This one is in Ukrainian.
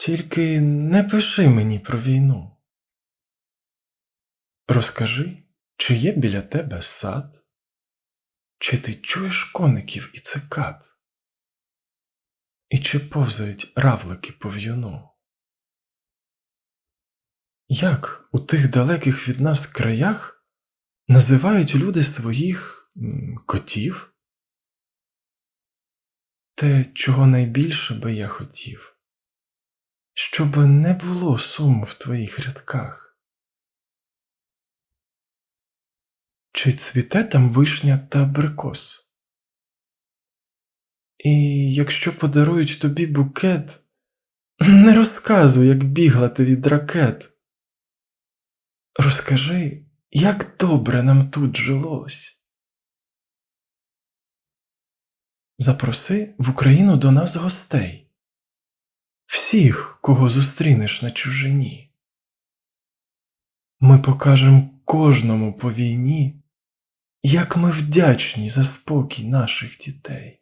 Тільки не пиши мені про війну. Розкажи, чи є біля тебе сад, чи ти чуєш коників і цикад, і чи повзають равлики по в'юну? Як у тих далеких від нас краях називають люди своїх котів? Те, чого найбільше би я хотів, щоб не було суму в твоїх рядках. Чи цвіте там вишня та абрикос? І якщо подарують тобі букет, не розказуй, як бігла ти від ракет. Розкажи, як добре нам тут жилось. Запроси в Україну до нас гостей, всіх, кого зустрінеш на чужині. Ми покажем кожному по війні, як ми вдячні за спокій наших дітей.